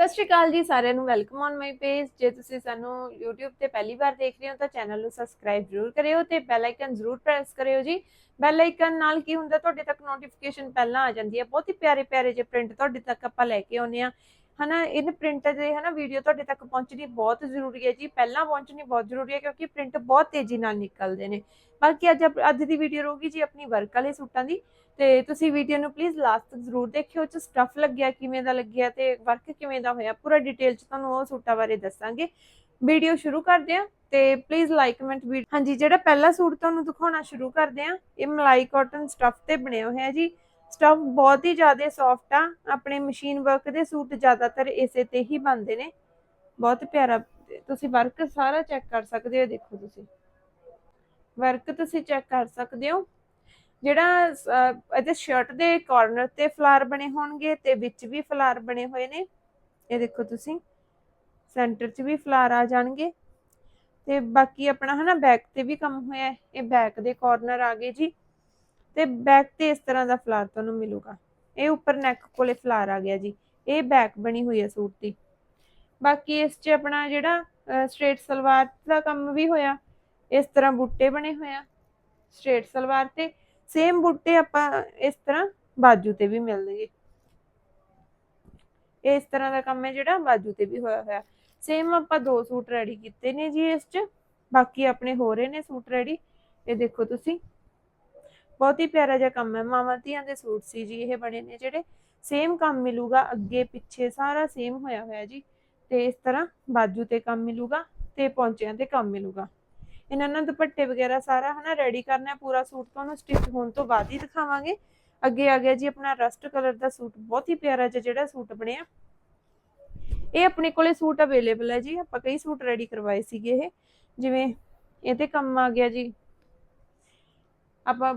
ਸਤਿ ਸ਼੍ਰੀ ਅਕਾਲ ਜੀ ਸਾਰਿਆਂ ਨੂੰ ਵੈਲਕਮ ਔਨ ਮਾਈ ਪੇਜ ਜੇ ਤੁਸੀਂ ਸਾਨੂੰ YouTube ਤੇ ਪਹਿਲੀ ਵਾਰ ਦੇਖ ਰਹੇ ਹੋ ਤਾਂ ਚੈਨਲ ਨੂੰ ਸਬਸਕ੍ਰਾਈਬ ਜ਼ਰੂਰ ਕਰਿਓ ਤੇ ਬੈਲ ਆਈਕਨ ਜ਼ਰੂਰ ਪ੍ਰੈਸ ਕਰਿਓ ਜੀ। ਬੈਲ ਆਈਕਨ ਨਾਲ ਕੀ ਹੁੰਦਾ, ਤੁਹਾਡੇ ਤੱਕ ਨੋਟੀਫਿਕੇਸ਼ਨ ਪਹਿਲਾਂ ਆ ਜਾਂਦੀ ਹੈ। ਬਹੁਤ ਹੀ ਪਿਆਰੇ ਪਿਆਰੇ ਜਿਹੇ ਪ੍ਰਿੰਟ ਤੁਹਾਡੇ ਤੱਕ ਆਪਾਂ ਲੈ ਕੇ ਆਉਨੇ ਆ ਹਨਾ ਇਨ ਪ੍ਰਿੰਟ ਦੇ ਹਨਾ ਵੀਡੀਓ ਤੁਹਾਡੇ ਤੱਕ ਪਹੁੰਚਣੀ ਬਹੁਤ ਜ਼ਰੂਰੀ ਹੈ ਜੀ। ਪਹਿਲਾਂ ਪਹੁੰਚਣੀ ਬਹੁਤ ਜ਼ਰੂਰੀ ਹੈ ਕਿਉਂਕਿ ਪ੍ਰਿੰਟ ਬਹੁਤ ਤੇਜ਼ੀ ਨਾਲ ਨਿਕਲਦੇ ਨੇ। ਬਾਕੀ ਅੱਜ ਅੱਜ ਦੀ ਵੀਡੀਓ ਰਹੂਗੀ ਜੀ ਆਪਣੀ ਵਰਕ ਵਾਲੇ ਸੂਟਾਂ ਦੀ। ਤੇ ਤੁਸੀਂ ਵੀਡੀਓ ਨੂੰ ਪਲੀਜ਼ ਲਾਸਟ ਤੱਕ ਜ਼ਰੂਰ ਦੇਖਿਓ ਚ ਸਟਫ ਲੱਗਿਆ, ਕਿਵੇਂ ਦਾ ਲੱਗਿਆ ਤੇ ਵਰਕ ਕਿਵੇਂ ਦਾ ਹੋਇਆ, ਪੂਰਾ ਡਿਟੇਲ ਚ ਤੁਹਾਨੂੰ ਉਹ ਸੂਟਾਂ ਬਾਰੇ ਦੱਸਾਂਗੇ। ਵੀਡੀਓ ਸ਼ੁਰੂ ਕਰਦੇ ਹਾਂ ਤੇ ਪਲੀਜ਼ ਲਾਈਕ ਕਮੈਂਟ ਵੀ ਹਾਂਜੀ, ਜਿਹੜਾ ਪਹਿਲਾ ਸੂਟ ਤੁਹਾਨੂੰ ਦਿਖਾਉਣਾ ਸ਼ੁਰੂ ਕਰਦੇ ਹਾਂ, ਇਹ ਮਲਾਈ ਕਾਟਨ ਸਟਫ ਤੇ ਬਣਿਆ ਹੋਇਆ ਜੀ। ਸਟਫ ਬਹੁਤ ਹੀ ਜ਼ਿਆਦਾ ਸੌਫਟ ਆ, ਆਪਣੇ ਮਸ਼ੀਨ ਵਰਕ ਦੇ ਸੂਟ ਜ਼ਿਆਦਾਤਰ ਇਸੇ ਤੇ ਹੀ ਬਣਦੇ ਨੇ। ਬਹੁਤ ਪਿਆਰਾ, ਤੁਸੀਂ ਵਰਕ ਸਾਰਾ ਚੈੱਕ ਕਰ ਸਕਦੇ ਹੋ, ਦੇਖੋ ਤੁਸੀਂ। ਵਰਕ ਤੁਸੀਂ ਚੈੱਕ ਕਰ ਸਕਦੇ ਹੋ। ਜਿਹੜਾ ਇਹਦੇ ਸ਼ਰਟ ਦੇ ਕਾਰਨਰ ਤੇ ਫਲਾਰ ਬਣੇ ਹੋਣਗੇ ਤੇ ਵਿੱਚ ਵੀ ਫਲਾਰ ਬਣੇ ਹੋਏ ਨੇ। ਇਹ ਦੇਖੋ ਤੁਸੀਂ ਸੈਂਟਰ 'ਚ ਵੀ ਫਲਾਰ ਆ ਜਾਣਗੇ। ਤੇ ਬਾਕੀ ਆਪਣਾ ਹਨਾ ਬੈਕ ਤੇ ਵੀ ਕੰਮ ਹੋਇਆ ਇਹ ਬੈਕ ਦੇ ਕਾਰਨਰ ਆ ਗਏ ਜੀ। ਤੇ ਬੈਕ ਤੇ ਇਸ ਤਰ੍ਹਾਂ ਦਾ ਫਲਾਰ ਤੁਹਾਨੂੰ ਮਿਲੂਗਾ। ਇਹ ਉੱਪਰ ਨੈਕ ਕੋਲੇ ਫਲਾਰ ਆ ਗਿਆ ਜੀ। ਇਹ ਬੈਕ ਬਣੀ ਹੋਈ ਹੈ ਸੂਟ ਦੀ। ਬਾਕੀ ਇਸ 'ਚ ਆਪਣਾ ਜਿਹੜਾ ਸਟ੍ਰੇਟ ਸਲਵਾਰ ਦਾ ਕੰਮ ਵੀ ਹੋਇਆ। ਇਸ ਤਰ੍ਹਾਂ ਬੁੱਟੇ ਬਣੇ ਹੋਇਆ ਸਟ੍ਰੇਟ ਸਲਵਾਰ ਤੇ ਸੇਮ ਬੁੱਟੇ ਆਪਾਂ ਇਸ ਤਰ੍ਹਾਂ ਬਾਜੂ ਤੇ ਵੀ ਮਿਲਣਗੇ ਇਸ ਤਰ੍ਹਾਂ ਦਾ ਕੰਮ ਹੈ ਜਿਹੜਾ ਬਾਜੂ ਤੇ ਵੀ ਹੋਇਆ ਹੋਇਆ। ਸੇਮ ਆਪਾਂ ਦੋ ਸੂਟ ਰੈਡੀ ਕੀਤੇ ਨੇ ਜੀ ਇਸ 'ਚ। ਬਾਕੀ ਆਪਣੇ ਹੋ ਰਹੇ ਨੇ ਸੂਟ ਰੈਡੀ ਇਹ ਦੇਖੋ ਤੁਸੀਂ। ਬਹੁਤ ਹੀ ਪਿਆਰਾ ਜਿਹਾ ਕੰਮ ਹੈ। ਮਾਵਾਂ ਧੀਆਂ ਦੇ ਸੂਟ ਸੀ ਜੀ ਇਹ ਬਣੇ ਨੇ ਜਿਹੜੇ। ਸੇਮ ਕੰਮ ਮਿਲੂਗਾ ਅੱਗੇ ਪਿੱਛੇ ਸਾਰਾ ਸੇਮ ਹੋਇਆ ਹੋਇਆ ਜੀ। ਤੇ ਇਸ ਤਰ੍ਹਾਂ ਬਾਜੂ ਤੇ ਕੰਮ ਮਿਲੂਗਾ ਤੇ ਪੌਂਚਿਆਂ ਤੇ ਕੰਮ ਮਿਲੂਗਾ। ਇਹਨਾਂ ਨਾਲ ਦੁਪੱਟੇ ਵਗੈਰਾ ਸਾਰਾ ਹਨਾ ਰੈਡੀ ਕਰਨਾ ਪੂਰਾ ਸੂਟ ਤੁਹਾਨੂੰ ਸਟਿਚ ਹੋਣ ਤੋਂ ਬਾਅਦ ਹੀ ਦਿਖਾਵਾਂਗੇ। ਅੱਗੇ ਆ ਗਿਆ ਜੀ ਆਪਣਾ ਰਸਟ ਕਲਰ ਦਾ ਸੂਟ, ਬਹੁਤ ਹੀ ਪਿਆਰਾ ਜਿਹਾ ਜਿਹੜਾ ਸੂਟ ਬਣਿਆ। ਇਹ ਆਪਣੇ ਕੋਲੇ ਸੂਟ ਅਵੇਲੇਬਲ ਹੈ ਜੀ, ਆਪਾਂ ਕਈ ਸੂਟ ਰੈਡੀ ਕਰਵਾਏ ਸੀਗੇ ਇਹ। ਜਿਵੇਂ ਇਹ ਤੇ ਕੰਮ ਆ ਗਿਆ ਜੀ। ਆਪਾਂ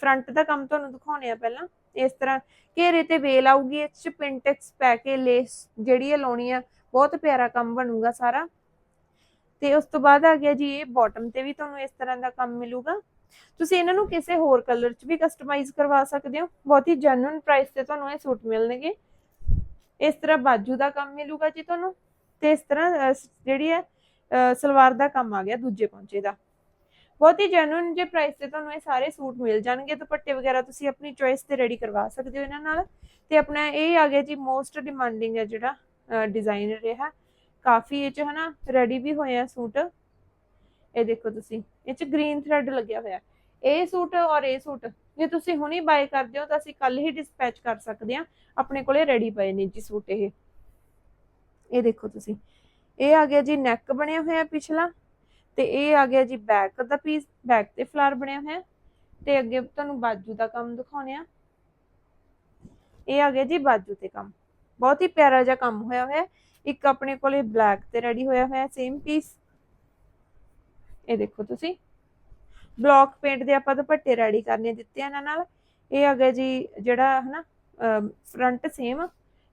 ਫਰੰਟ ਦਾ ਕੰਮ ਤੁਹਾਨੂੰ ਦਿਖਾਉਣੇ ਆ ਪਹਿਲਾਂ। ਇਸ ਤਰ੍ਹਾਂ ਘੇਰੇ ਤੇ ਵੇਲ ਆਊਗੀ ਇਸ ਚ ਪਿੰਟੈਕਸ ਪੈ ਕੇ ਲੇਸ ਜਿਹੜੀ ਇਹ ਲਾਉਣੀ ਆ, ਬਹੁਤ ਪਿਆਰਾ ਕੰਮ ਬਣੂਗਾ ਸਾਰਾ। ਤੇ ਉਸ ਤੋਂ ਬਾਅਦ ਆ ਗਿਆ ਜੀ ਇਹ ਬਾਟਮ ਤੇ ਵੀ ਤੁਹਾਨੂੰ ਇਸ ਤਰ੍ਹਾਂ ਦਾ ਕੰਮ ਮਿਲੂਗਾ। ਤੁਸੀਂ ਇਹਨਾਂ ਨੂੰ ਕਿਸੇ ਹੋਰ ਕਲਰ 'ਚ ਵੀ ਕਸਟਮਾਈਜ਼ ਕਰਵਾ ਸਕਦੇ ਹੋ। ਬਹੁਤ ਹੀ ਜੈਨੂਇਨ ਪ੍ਰਾਈਸ ਤੇ ਤੁਹਾਨੂੰ ਇਹ ਸੂਟ ਮਿਲਣਗੇ। ਇਸ ਤਰ੍ਹਾਂ ਬਾਜੂ ਦਾ ਕੰਮ ਮਿਲੂਗਾ ਜੀ ਤੁਹਾਨੂੰ ਤੇ ਇਸ ਤਰ੍ਹਾਂ ਜਿਹੜੀ ਹੈ ਸਲਵਾਰ ਦਾ ਕੰਮ ਆ ਗਿਆ ਦੂਜੇ ਪੌਂਚੇ ਦਾ। ਬਹੁਤ ਹੀ ਜੈਨੂਇਨ ਜੇ ਪ੍ਰਾਈਸ ਤੇ ਤੁਹਾਨੂੰ ਇਹ ਸਾਰੇ ਸੂਟ ਮਿਲ ਜਾਣਗੇ, ਦੁਪੱਟੇ ਵਗੈਰਾ ਤੁਸੀਂ ਆਪਣੀ ਚੋਇਸ ਤੇ ਰੈਡੀ ਕਰਵਾ ਸਕਦੇ ਹੋ ਇਹਨਾਂ ਨਾਲ। ਤੇ ਆਪਣਾ ਇਹ ਆ ਗਿਆ ਜੀ ਮੋਸਟ ਡਿਮਾਂਡਿੰਗ ਹੈ ਜਿਹੜਾ ਡਿਜ਼ਾਈਨ ਰਿਹਾ। ਕਾਫੀ ਇਹ ਚ ਹਨਾ ਰੈਡੀ ਵੀ ਹੋਏ ਆ ਸੂਟ। ਇਹ ਦੇਖੋ ਤੁਸੀਂ, ਇਹ ਚ ਗ੍ਰੀਨ ਥ੍ਰੈਡ ਲੱਗਿਆ ਹੋਇਆ। ਇਹ ਸੂਟ ਔਰ ਇਹ ਸੂਟ, ਜੇ ਤੁਸੀਂ ਹੁਣੀ ਬਾਏ ਕਰਦੇ ਹੋ ਤਾਂ ਅਸੀਂ ਕੱਲ ਹੀ ਡਿਸਪੈਚ ਕਰ ਸਕਦੇ ਹਾਂ। ਆਪਣੇ ਕੋਲੇ ਰੈਡੀ ਪਏ ਨੇ ਜੀ ਸੂਟ ਇਹ। ਇਹ ਦੇਖੋ ਤੁਸੀਂ, ਇਹ ਆ ਗਿਆ ਜੀ ਨੈਕ ਬਣਿਆ ਹੋਇਆ ਪਿਛਲਾ ਤੇ ਇਹ ਆ ਗਿਆ ਜੀ ਬੈਕ ਦਾ ਪੀਸ ਬੈਕ ਤੇ ਫਲਾਰ ਬਣਿਆ ਹੋਇਆ ਤੇ ਅੱਗੇ ਤੁਹਾਨੂੰ ਬਾਜੂ ਦਾ ਕੰਮ ਦਿਖਾਉਣੇ ਆ। ਇਹ ਆ ਗਿਆ ਜੀ ਬਾਜੂ ਤੇ ਕੰਮ। ਬਹੁਤ ਹੀ ਪਿਆਰਾ ਜਿਹਾ ਕੰਮ ਹੋਇਆ ਹੋਇਆ ਇੱਕ ਆਪਣੇ ਕੋਲੇ ਬਲੈਕ ਤੇ ਰੈਡੀ ਹੋਇਆ ਹੋਇਆ ਸੇਮ ਪੀਸ ਇਹ ਦੇਖੋ ਤੁਸੀਂ। ਬਲੌਕ ਪੇਂਟ ਦੇ ਆਪਾਂ ਦੁਪੱਟੇ ਰੈਡੀ ਕਰਨੇ ਦਿੱਤੇ ਇਹਨਾਂ ਨਾਲ। ਇਹ ਆ ਜੀ ਜਿਹੜਾ ਹਨਾ ਫਰੰਟ ਸੇਮ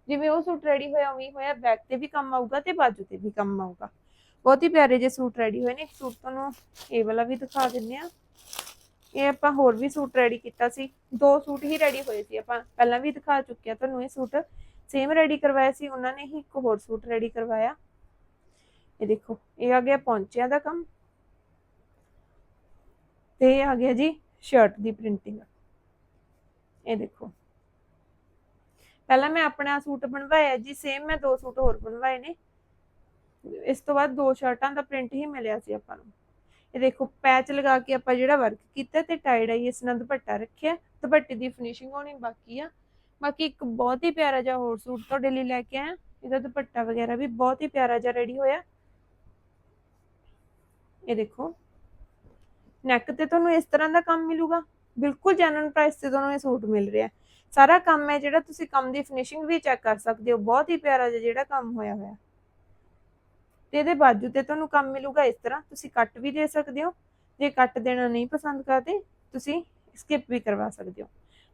ਜਿਵੇਂ ਉਹ ਸੂਟ ਰੈਡੀ ਹੋਇਆ, ਉਵੇਂ ਹੋਇਆ। ਬੈਕ ਤੇ ਵੀ ਕੰਮ ਆਊਗਾ ਤੇ ਬਾਜੂ ਤੇ ਵੀ ਕੰਮ ਆਊਗਾ। ਬਹੁਤ ਹੀ ਪਿਆਰੇ ਜੇ ਸੂਟ ਰੈਡੀ ਹੋਏ ਨੇ। ਇੱਕ ਸੂਟ ਤੁਹਾਨੂੰ ਇਹ ਵਾਲਾ ਵੀ ਦਿਖਾ ਦਿੰਨੇ ਆ। ਇਹ ਆਪਾਂ ਹੋਰ ਵੀ ਸੂਟ ਰੈਡੀ ਕੀਤਾ ਸੀ। ਦੋ ਸੂਟ ਹੀ ਰੈਡੀ ਹੋਏ ਸੀ ਆਪਾਂ। ਪਹਿਲਾਂ ਵੀ ਦਿਖਾ ਚੁੱਕਿਆ ਤੁਹਾਨੂੰ ਇਹ ਸੂਟ। ਸੇਮ ਰੈਡੀ ਕਰਵਾਇਆ ਸੀ, ਉਹਨਾਂ ਨੇ ਹੀ ਇੱਕ ਹੋਰ ਸੂਟ ਰੈਡੀ ਕਰਵਾਇਆ। ਇਹ ਦੇਖੋ, ਇਹ ਆ ਗਿਆ ਪੌਂਚਿਆਂ ਦਾ ਕੰਮ। ਤੇ ਆ ਗਿਆ ਜੀ ਸ਼ਰਟ ਦੀ ਪ੍ਰਿੰਟਿੰਗ ਇਹ ਦੇਖੋ। ਪਹਿਲਾਂ ਮੈਂ ਆਪਣਾ ਸੂਟ ਬਣਵਾਇਆ ਜੀ ਸੇਮ ਮੈਂ ਦੋ ਸੂਟ ਹੋਰ ਬਣਵਾਏ ਨੇ। ਇਸ ਤੋਂ ਬਾਅਦ ਦੋ ਸ਼ਰਟਾਂ ਦਾ ਪ੍ਰਿੰਟ ਹੀ ਮਿਲਿਆ ਸੀ ਆਪਾਂ ਨੂੰ। ਇਹ ਦੇਖੋ ਪੈਚ ਲਗਾ ਕੇ ਆਪਾਂ ਜਿਹੜਾ ਵਰਕ ਕੀਤਾ ਤੇ ਟਾਈ ਆਈ ਇਸ ਨਾਲ ਦੁਪੱਟਾ ਰੱਖਿਆ। ਦੁਪੱਟੇ ਦੀ ਫਿਨਿਸ਼ਿੰਗ ਹੋਣੀ ਬਾਕੀ ਆ। ਬਾਕੀ ਇੱਕ ਬਹੁਤ ਹੀ ਪਿਆਰਾ ਜਿਹਾ ਹੋਰ ਸੂਟ ਤੁਹਾਡੇ ਲਈ ਲੈ ਕੇ ਆਇਆ। ਇਹਦਾ ਦੁਪੱਟਾ ਵਗੈਰਾ ਵੀ ਬਹੁਤ ਹੀ ਪਿਆਰਾ ਜਿਹਾ ਰੈਡੀ ਹੋਇਆ। ਇਹ ਦੇਖੋ। ਨੈਕ ਤੇ ਤੁਹਾਨੂੰ ਇਸ ਤਰ੍ਹਾਂ ਦਾ ਕੰਮ ਮਿਲੂਗਾ। ਬਿਲਕੁਲ ਜੈਨੂਇਨ ਪ੍ਰਾਈਸ ਤੇ ਤੁਹਾਨੂੰ ਇਹ ਸੂਟ ਮਿਲ ਰਿਹਾ। ਸਾਰਾ ਕੰਮ ਹੈ ਜਿਹੜਾ ਤੁਸੀਂ ਕੰਮ ਦੀ ਫਿਨਿਸ਼ਿੰਗ ਵੀ ਚੈੱਕ ਕਰ ਸਕਦੇ ਹੋ। ਬਹੁਤ ਹੀ ਪਿਆਰਾ ਜਿਹਾ ਜਿਹੜਾ ਕੰਮ ਹੋਇਆ ਹੋਇਆ। ਤੇ ਇਹਦੇ ਬਾਜੂ ਤੇ ਤੁਹਾਨੂੰ ਕੰਮ ਮਿਲੂਗਾ ਇਸ ਤਰ੍ਹਾਂ। ਤੁਸੀਂ ਕੱਟ ਵੀ ਦੇ ਸਕਦੇ ਹੋ। ਜੇ ਕੱਟ ਦੇਣਾ ਨਹੀਂ ਪਸੰਦ ਕਰਦੇ, ਤੁਸੀਂ ਸਕਿਪ ਵੀ ਕਰਵਾ ਸਕਦੇ ਹੋ।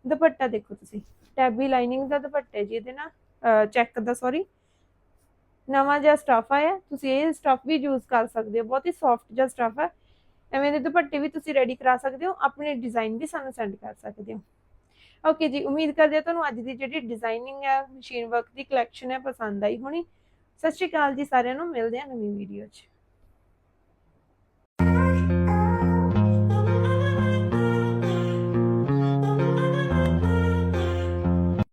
ਦੁਪੱਟਾ ਦੇਖੋ ਤੁਸੀਂ। ਟੈਬੀ ਲਾਈਨਿੰਗ ਦਾ ਦੁਪੱਟਾ ਜੀ ਇਹਦੇ ਨਾਲ। ਚੈੱਕ ਦਾ ਸੌਰੀ ਨਵਾਂ ਜਿਹਾ ਸਟਫ ਆਇਆ। ਤੁਸੀਂ ਇਹ ਸਟਫ ਵੀ ਯੂਜ਼ ਕਰ ਸਕਦੇ ਹੋ। ਬਹੁਤ ਹੀ ਸੌਫਟ ਜਿਹਾ ਸਟਫ ਹੈ। ਐਵੇਂ ਦੇ ਦੁਪੱਟੇ ਵੀ ਤੁਸੀਂ ਰੈਡੀ ਕਰਾ ਸਕਦੇ ਹੋ। ਆਪਣੇ ਡਿਜ਼ਾਈਨ ਵੀ ਸਾਨੂੰ ਸੈਂਡ ਕਰ ਸਕਦੇ ਹੋ। ਓਕੇ ਜੀ, ਉਮੀਦ ਕਰਦੇ ਹਾਂ ਤੁਹਾਨੂੰ ਅੱਜ ਦੀ ਜਿਹੜੀ ਡਿਜ਼ਾਈਨਿੰਗ ਹੈ ਮਸ਼ੀਨ ਵਰਕ ਦੀ ਕਲੈਕਸ਼ਨ ਹੈ, ਪਸੰਦ ਆਈ ਹੋਣੀ। ਸਤਿ ਸ਼੍ਰੀ ਅਕਾਲ ਜੀ ਸਾਰਿਆਂ ਨੂੰ। ਮਿਲਦੇ ਹਾਂ ਨਵੀਂ ਵੀਡੀਓ 'ਚ।